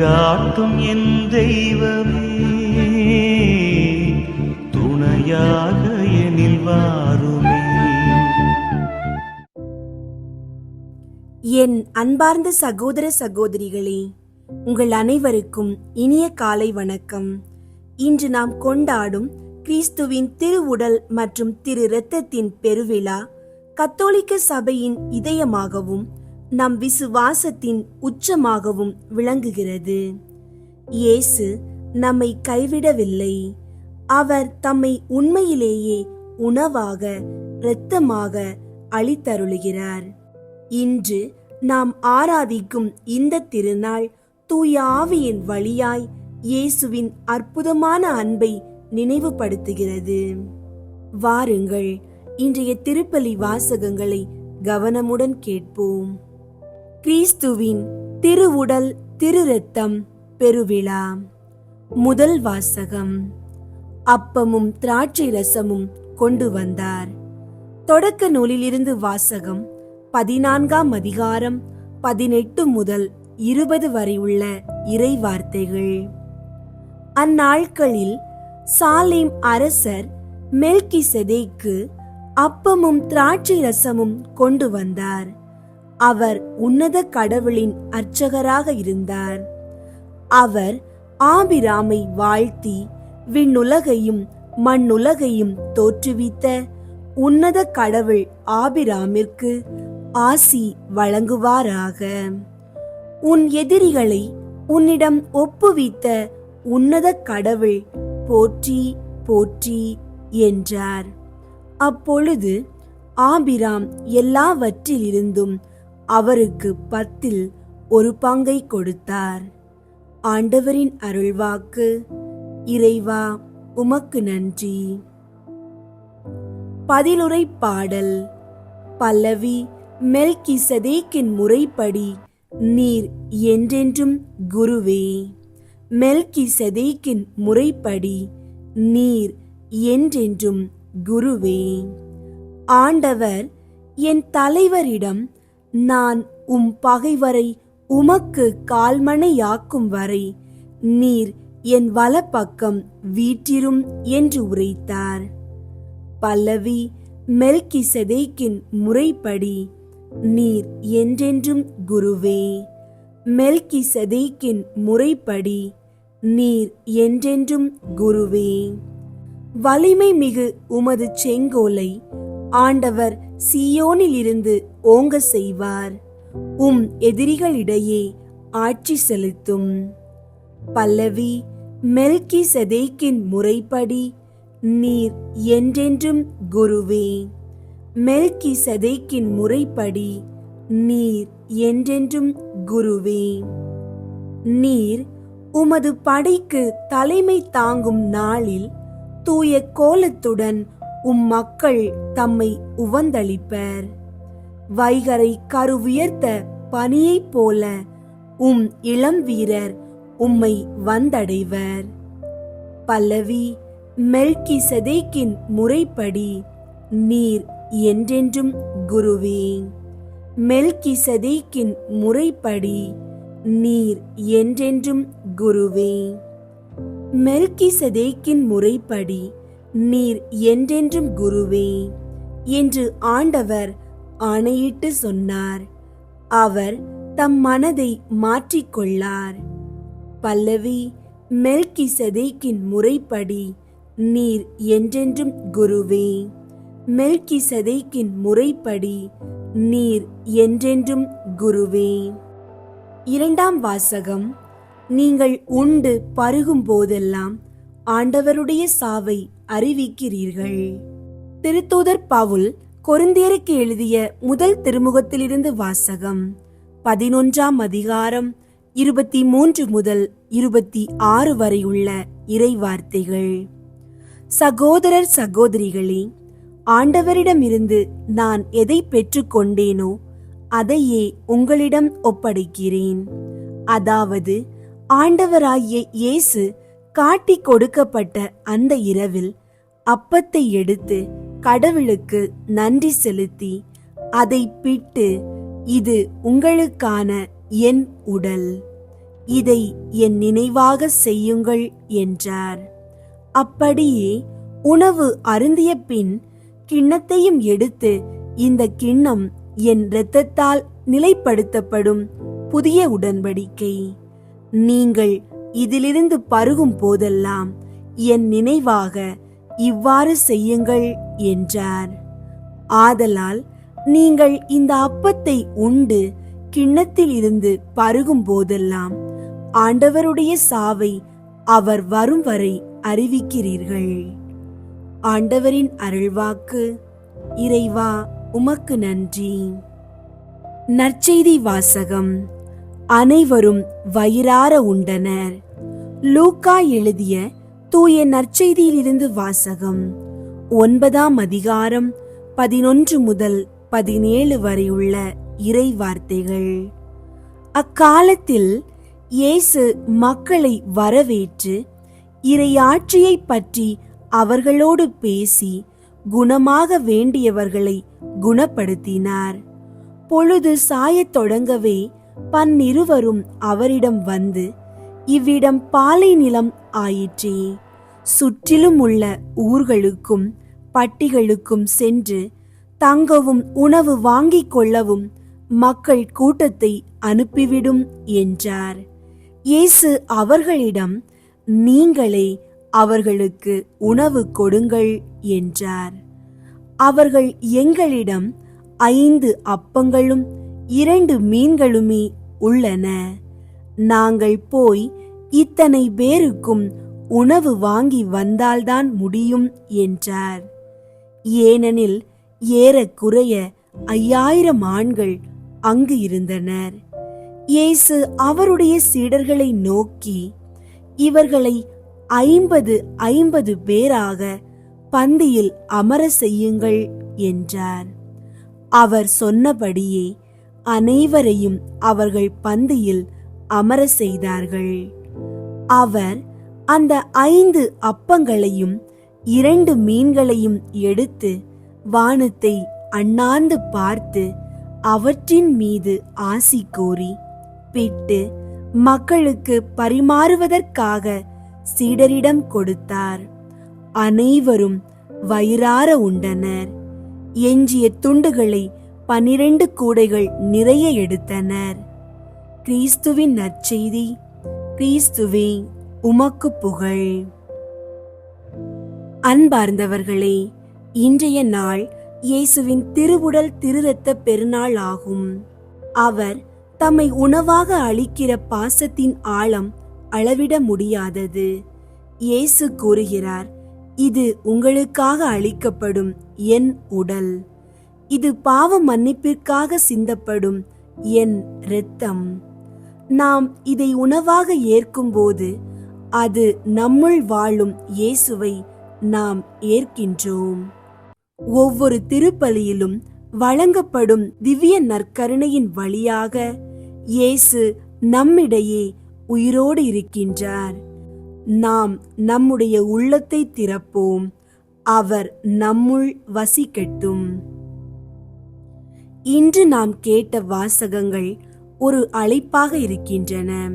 வழிகாட்டும் என் தெய்வமே. துணையாக எனில் வாருமே. என் அன்பார்ந்த சகோதர சகோதரிகளே உங்கள் அனைவருக்கும் இனிய காலை வணக்கம். இன்று நாம் கொண்டாடும் கிறிஸ்துவின் திருவுடல் மற்றும் திரு இரத்தத்தின் பெருவிழா கத்தோலிக்க சபையின் இதயமாகவும் நம் விசுவாசத்தின் உச்சமாகவும் விளங்குகிறது. இயேசு நம்மை கைவிடவில்லை. அவர் தம்மை உண்மையிலேயே உணவாக இரத்தமாக அளித்தருளுகிறார் இன்று நாம் ஆராதிக்கும் இந்த திருநாள் தூய ஆவியின் வழியாய் இயேசுவின் அற்புதமான அன்பை நினைவுபடுத்துகிறது. வாருங்கள் இன்றைய திருப்பலி வாசகங்களை கவனமுடன் கேட்போம். கிறிஸ்துவின் திருவுடல் திரு ரத்தம் பெருவிழா. முதல் வாசகம். அப்பமும் திராட்சை ரசமும் கொண்டு வந்தார். தொடக்க நூலிலிருந்து வாசகம் பதினான்காம் அதிகாரம் பதினெட்டு முதல் இருபது வரை உள்ள இறை வார்த்தைகள் அந்நாட்களில் சாலேம் அரசர் மெல்கி செதேக்கு அப்பமும் திராட்சை ரசமும் கொண்டு வந்தார். அவர் உன்னத கடவுளின் அர்ச்சகராக இருந்தார். அவர் ஆபிராமை வாழ்த்தி விண்ணுலகையும் மண்ணுலகையும் தோற்றுவித்த உன்னத கடவுள் ஆபிராமிற்கு ஆசி வழங்குவாராக. உன் எதிரிகளை உன்னிடம் ஒப்புவித்த உன்னத கடவுள் போற்றி போற்றி என்றார். அப்பொழுது ஆபிராம் எல்லாவற்றிலிருந்தும் அவருக்கு பத்தில் ஒரு பங்கை கொடுத்தார். ஆண்டவரின் அருள்வாக்கு இறைவா உமக்கு நன்றி. பதிலுரை பாடல் பல்லவி மெல்கிசதேக்கின் முறைப்படி நீர் என்றென்றும் குருவே. மெல்கிசதேக்கின் முறைப்படி நீர் என்றென்றும் குருவே. ஆண்டவர் என் தலைவரிடம் நான் உம் பகைவரை உமக்கு கால்மணையாக்கும் வரை நீர் என் வலப்பக்கம் வீற்றிரும் என்று உரைத்தார். பல்லவி மெல்கிசதேக்கின் முறைப்படி நீர் என்றென்றும் குருவே மெல்கிசதேக்கின் முறைப்படி நீர் என்றென்றும் குருவே. வலிமை மிகு உமது செங்கோலை ஆண்டவர் சியோனிலிருந்து ஓங்க செய்வார். உம் எதிரிகளிடையே ஆட்சி செலுத்தும். பல்லவி மெல்கி செதேக்கின் முறைப்படி நீர் என்றென்றும் குருவே. மெல்கி செதைக்கின் முறைப்படி நீர் என்றென்றும் குருவே. நீர் உமது படைக்கு தலைமை தாங்கும் நாளில் தூய கோலத்துடன் உம் மக்கள் தம்மை உவந்தளிப்பர். வைகரை கருவியர்த்த பனியைப் போல உம் இளம் வீரர் உம்மை வந்தடைவர். பல்லவி மெல்கி சதேக்கின் முறைப்படி நீர் என்றென்றும் குருவே. மெல்கி சதேக்கின் முறைப்படி நீர் என்றென்றும் குருவே. மெல்கி சதேக்கின் முறைப்படி நீர் என்றென்றும் குருவே என்று ஆண்டவர் ஆணையிட்டு சொன்னார். அவர் தம் மனதை மாற்றிக்கொள்ளார். பல்லவி மெல்கி சதேக்கின் முறைப்படி நீர் என்றென்றும் குருவே மெல்கி சதேக்கின் முறைப்படி நீர் என்றென்றும் குருவே. இரண்டாம் வாசகம் நீங்கள் உண்டு பருகும் போதெல்லாம் ஆண்டவருடைய சாவை அறிவிக்கிறீர்கள். திருத்தூதர் பவுல் கொருந்தியருக்கு எழுதிய முதல் திருமுகத்திலிருந்து வாசகம் பதினொன்றாம் அதிகாரம் இருபத்தி மூன்று முதல் இருபத்தி ஆறு வரையுள்ள இறை வார்த்தைகள் சகோதரர் சகோதரிகளே ஆண்டவரிடமிருந்து நான் எதை பெற்றுக்கொண்டேனோ அதையே உங்களிடம் ஒப்படைக்கிறேன். அதாவது ஆண்டவராகிய இயேசு காட்டி கொடுக்கப்பட்ட அந்த இரவில் அப்பத்தை எடுத்து கடவுளுக்கு நன்றி செலுத்தி அதை பிட்டு இது உங்களுக்கான என் உடல். இதை என் நினைவாக செய்யுங்கள் என்றார். அப்படியே உணவு அருந்திய பின் கிண்ணத்தையும் எடுத்து இந்த கிண்ணம் என் இரத்தத்தால் நிலைப்படுத்தப்படும் புதிய உடன்படிக்கை. நீங்கள் இதிலிருந்து பருகும் போதெல்லாம் என் நினைவாக இவ்வாறு செய்யுங்கள் என்றார். ஆதலால் நீங்கள் இந்த அப்பத்தை உண்டு கிண்ணத்தில் இருந்து பருகும் போதெல்லாம் ஆண்டவருடைய சாவை அவர் வரும் வரை அறிவிக்கிறீர்கள். ஆண்டவரின் அருள்வாக்கு இறைவா உமக்கு நன்றி. நற்செய்தி வாசகம் அனைவரும் வயிறார உண்டனர். லூக்கா எழுதிய தூய நற்செய்தியிலிருந்து வாசகம். ஒன்பதாம் அதிகாரம் பதினொன்று முதல் பதினேழு வரை உள்ள இறை வார்த்தைகள். அக்காலத்தில் இயேசு மக்களை வரவேற்று இறையாட்சியை பற்றி அவர்களோடு பேசி குணமாக வேண்டியவர்களை குணப்படுத்தினார். பொழுது சாயத் தொடங்கவே பன்னிருவரும் அவரிடம் வந்து இவ்விடம் பாலை நிலம் ஆயிற்றே. சுற்றிலும் உள்ள ஊர்களுக்கும் பட்டிகளுக்கும் சென்று தங்கவும் உணவு வாங்கிக் கொள்ளவும் மக்கள் கூட்டத்தை அனுப்பிவிடும் என்றார். இயேசு அவர்களிடம் நீங்களே அவர்களுக்கு உணவு கொடுங்கள் என்றார். அவர்கள் எங்களிடம் ஐந்து அப்பங்களும் இரண்டு மீன்களுமே உள்ளன. நாங்கள் போய் இத்தனை பேருக்கும் உணவு வாங்கி வந்தால்தான் முடியும் என்றார். ஏனெனில் ஏறக்குறைய ஐயாயிரம் ஆண்கள் அங்கு இருந்தனர். இயேசு அவருடைய சீடர்களை நோக்கி இவர்களை ஐம்பது ஐம்பது பேராக பந்தியில் அமர செய்யுங்கள் என்றார். அவர் சொன்னபடியே அனைவரையும் அவர்கள் பந்தியில் அமர செய்தார்கள். அவர் அந்த ஐந்து அப்பங்களையும் இரண்டு மீன்களையும் எடுத்து வானத்தை அண்ணாந்து பார்த்து அவற்றின் மீது ஆசி கூறி பிட்டு மக்களுக்கு பரிமாறுவதற்காக சீடரிடம் கொடுத்தார். அனைவரும் வயிறார உண்டனர். எஞ்சிய துண்டுகளை பனிரெண்டு கூடைகள் நிறைய எடுத்தனர். கிறிஸ்துவின் நற்செய்தி கிறிஸ்துவே உமக்கு புகழ். அன்பார்ந்தவர்களே இன்றைய நாள் இயேசுவின் திருவுடல் திருரத்த பெருநாள் ஆகும். அவர் தம்மை உணவாக அளிக்கிற பாசத்தின் ஆழம் அளவிட முடியாதது. இயேசு கூறுகிறார் இது உங்களுக்காக அளிக்கப்படும் என் உடல். இது பாவ மன்னிப்பிற்காக சிந்தப்படும் என் இரத்தம். நாம் இதை உணவாக ஏற்கும்போது அது நம்முள் வாழும் இயேசுவை நாம் ஏற்கின்றோம். ஒவ்வொரு திருப்பலியிலும் வழங்கப்படும் திவ்ய நற்கருணையின் வழியாக இயேசு நம்மிடையே உயிரோடு இருக்கின்றார். நாம் நம்முடைய உள்ளத்தை திறப்போம். அவர் நம்முள் வசிக்கட்டும். இன்று நாம் கேட்ட வாசகங்கள் ஒரு அழைப்பாக இருக்கின்றன.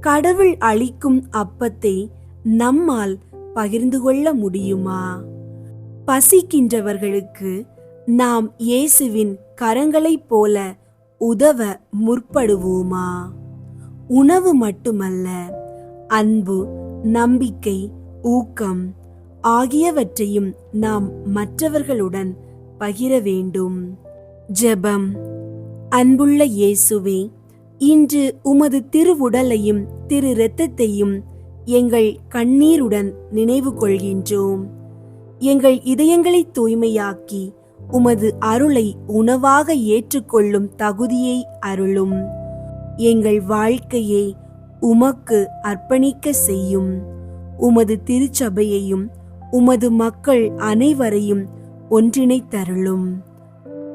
கடவுள் அளிக்கும் அப்பத்தை நம்மால் பகிர்ந்து கொள்ள முடியுமா? பசிக்கின்றவர்களுக்கு நாம் இயேசுவின் கரங்களைப் போல உதவ முற்படுவோமா? உணவு மட்டுமல்ல அன்பு நம்பிக்கை ஊக்கம் ஆகியவற்றையும் நாம் மற்றவர்களுடன் பகிர வேண்டும். ஜெபம். அன்புள்ள இயேசுவே இன்று உமது திருவுடலையும் திரு இரத்தத்தையும் எங்கள் கண்ணீருடன் நினைவு கொள்கின்றோம். எங்கள் இதயங்களை தூய்மையாக்கி உமது அருளை உணவாக ஏற்றுக்கொள்ளும் தகுதியை அருளும். எங்கள் வாழ்க்கையை உமக்கு அர்ப்பணிக்க செய்யும். உமது திருச்சபையையும் உமது மக்கள் அனைவரையும் ஒன்றிணைத்தருளும்.